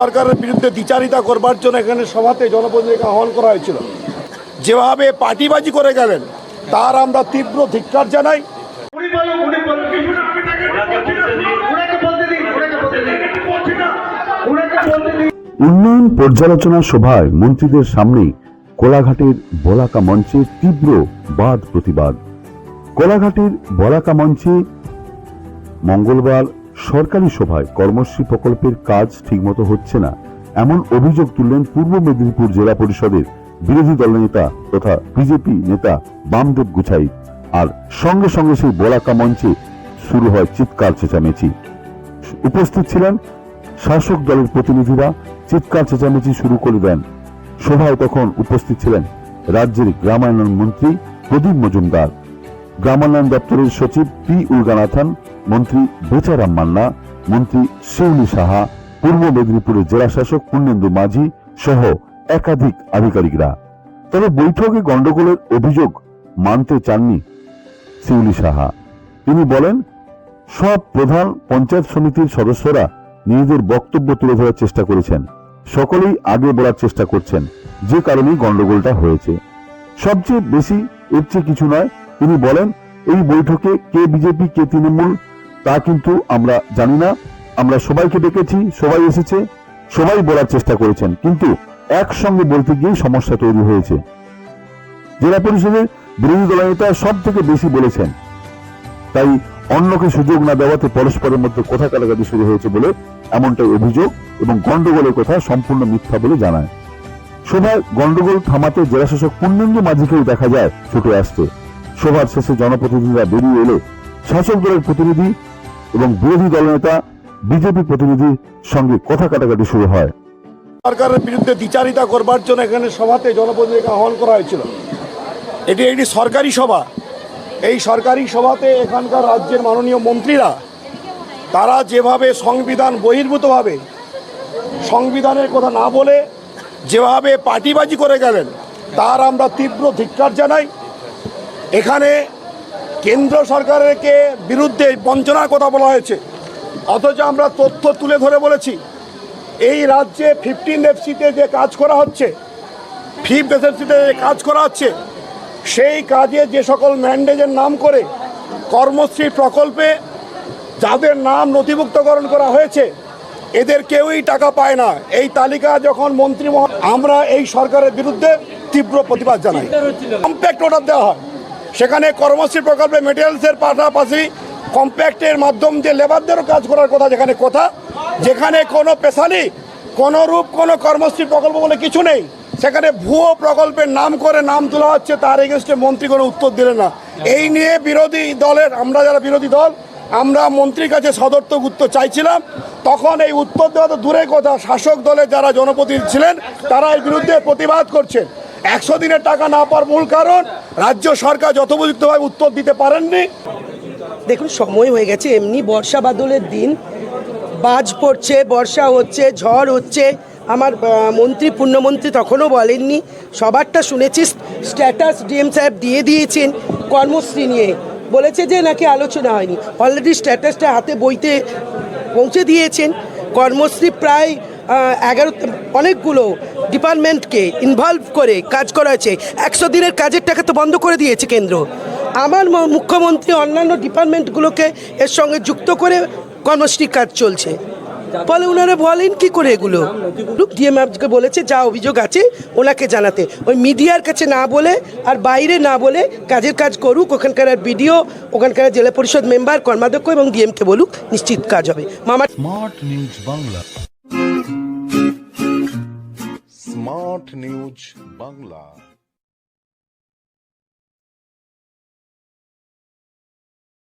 সরকারের বিরুদ্ধে দ্বিচারিতা করবার জন্য এখানে সভাতে জনপ্রতিনিধিকে আহ্বান করা হয়েছিল। যেভাবে পার্টিবাজি করে গেলেন, তার আমরা তীব্র ধিক্কার জানাই। উন্নয়ন পর্যালোচনা সভায় মন্ত্রীদের সামনে কোলাঘাটের বলাকা মঞ্চে তীব্র বাদ প্রতিবাদ। কোলাঘাটের বলাকা মঞ্চে মঙ্গলবার সরকারি সভায় কর্মশ্রী প্রকল্পের কাজ ঠিকমতো হচ্ছে না, এমন অভিযোগ তুললেন পূর্ব মেদিনীপুর জেলা পরিষদের বিরোধী দলনেতা তথা বিজেপি নেতা বামদেব গুছাই। আর সঙ্গে সঙ্গে সেই বলাকা মঞ্চে শুরু হয় চিৎকার চেঁচামেচি। উপস্থিত ছিলেন শাসক দলের প্রতিনিধিরা, চিৎকার চেঁচামেচি শুরু করে দেন। সভায় তখন উপস্থিত ছিলেন রাজ্যের গ্রামায়ণ মন্ত্রী প্রদীপ মজুমদার। গ্রামায়ণ দপ্তরের সচিব পি উর্গানাথন মন্ত্রী বেচারাম মান্না, মন্ত্রী শিউলি সাহা, পূর্ব মেদিনীপুরের জেলা শাসক পূর্ণেন্দু মাঝি সহ একাধিক আধিকারিকরা। তবে বৈঠকে গন্ডগোলের অভিযোগ মানতে চাননি শিউলি সাহা। তিনি বলেন, সব প্রধান পঞ্চায়েত সমিতির সদস্যরা নিজেদের বক্তব্য তুলে ধরার চেষ্টা করেছেন। সকলেই আগে বলার চেষ্টা করছেন, যে কারণেই গন্ডগোলটা হয়েছে। সবচেয়ে বেশি এর চেয়ে কিছু নয়, তিনি বলেন, এই বৈঠকে কে বিজেপি, কে তৃণমূল তা কিন্তু আমরা জানি না। আমরা সবাইকে ডেকেছি, সবাই এসেছে, সবাই বলার চেষ্টা করেছেন। কিন্তু একসঙ্গে বলতে গিয়ে সমস্যা তৈরি হয়েছে। জেলা পরিষদের বিরোধী দলের নেতা সব থেকে বেশি বলেছেন। তাই অন্যকে সুযোগ না দেওয়াতে পরস্পরের মধ্যে কথা কাটাকাটি শুরু হয়েছে বলে এমনটাই অভিযোগ এবং গন্ডগোলের কথা সম্পূর্ণ মিথ্যা বলে জানায়। সভায় গন্ডগোল থামাতে জেলাশাসক পূর্ণেন্দু মাঝিকেও দেখা যায় ছুটে আসতে। সভার শেষে জনপ্রতিনিধিরা বেরিয়ে এলে শাসক দলের প্রতিনিধি এবং বিরোধী দলনেতা বিজেপি প্রতিনিধির সঙ্গে কথা কাটাকাটি শুরু হয়। সরকারের বিরুদ্ধে বিচারিতা করবার জন্য এখানে সভাতে জনপ্রতিনিধিকে আহ্বান করা হয়েছিল। এটি একটি সরকারি সভা। এই সরকারি সভাতে এখানকার রাজ্যের মাননীয় মন্ত্রীরা, তারা যেভাবে সংবিধান বহির্ভূতভাবে সংবিধানের কথা না বলে যেভাবে পার্টিবাজি করে গেলেন, তার আমরা তীব্র ধিক্কার জানাই। এখানে কেন্দ্র সরকারেরকে বিরুদ্ধে বঞ্চনার কথা বলা হয়েছে। অথচ আমরা তথ্য তুলে ধরে বলেছি, এই রাজ্যে ফিফটিন এফসিতে যে কাজ করা হচ্ছে ফিফথ এসএফসিতে যে কাজ করা হচ্ছে, সেই কাজে যে সকল ম্যান্ডেজের নাম করে কর্মশ্রী প্রকল্পে যাদের নাম নথিভুক্তকরণ করা হয়েছে, এদের কেউই টাকা পায় না। এই তালিকা যখন মন্ত্রী আমরা এই সরকারের বিরুদ্ধে তীব্র প্রতিবাদ জানাই। কম্প্যাক্ট অর্ডার দেওয়া হয়। সেখানে কর্মশ্রী প্রকল্পে মেটেরিয়ালসের পাশাপাশি কম্প্যাক্টের মাধ্যম দিয়ে লেবারদেরও কাজ করার কথা, যেখানে কথা, যেখানে কোনো পেশালি, কোনো রূপ, কোনো কর্মশ্রী প্রকল্প বলে কিছু নেই। সেখানে ভুয়ো প্রকল্পের নাম করে নাম তোলা হচ্ছে, তার এগেনস্টে মন্ত্রী কোনো উত্তর দিলেন না। এই নিয়ে বিরোধী দলের, আমরা যারা বিরোধী দল, আমরা মন্ত্রীর কাছে সদর্থক উত্তর চাইছিলাম। তখন এই উত্তর দেওয়া তো দূরের কথা, শাসক দলের যারা জনপ্রতিনিধি ছিলেন, তারা এর বিরুদ্ধে প্রতিবাদ করছেন একশো দিনের টাকা না পাওয়ার মূল কারণ, রাজ্য সরকার যথোপযুক্তভাবে উত্তর দিতে পারেননি। দেখুন, সময় হয়ে গেছে, এমনি বর্ষা বাদলের দিন। বাজ পড়ছে, বর্ষা হচ্ছে, ঝড় হচ্ছে। আমার মন্ত্রী, পূর্ণমন্ত্রী তখনও বলেননি। সবারটা শুনেছি, স্ট্যাটাস ডিএম সাহেব দিয়ে দিয়েছেন কর্মশ্রী নিয়ে। বলেছে যে নাকি আলোচনা হয়নি। অলরেডি স্ট্যাটাসটা হাতে বইতে পৌঁছে দিয়েছেন। কর্মশ্রী প্রায় এগারো, অনেকগুলো ডিপার্টমেন্টকে ইনভলভ করে কাজ করা হয়েছে। একশো দিনের কাজের টাকা তো বন্ধ করে দিয়েছে কেন্দ্র। আমার মুখ্যমন্ত্রী অন্যান্য ডিপার্টমেন্টগুলোকে এর সঙ্গে যুক্ত করে কর্মশ্রী কাজ চলছে। ফলে ওনারা বলেন, কি করে এগুলো? ডিএম বলেছে, যা অভিযোগ আছে ওনাকে জানাতে। ওই মিডিয়ার কাছে না বলে আর বাইরে না বলে কাজের কাজ করুক, ওখানকার আর বিডিও, ওখানকার জেলা পরিষদ মেম্বার, কর্মাধ্যক্ষ এবং ডিএমকে বলুক, নিশ্চিত কাজ হবে। মামা smart news Bangla smart news Bangla.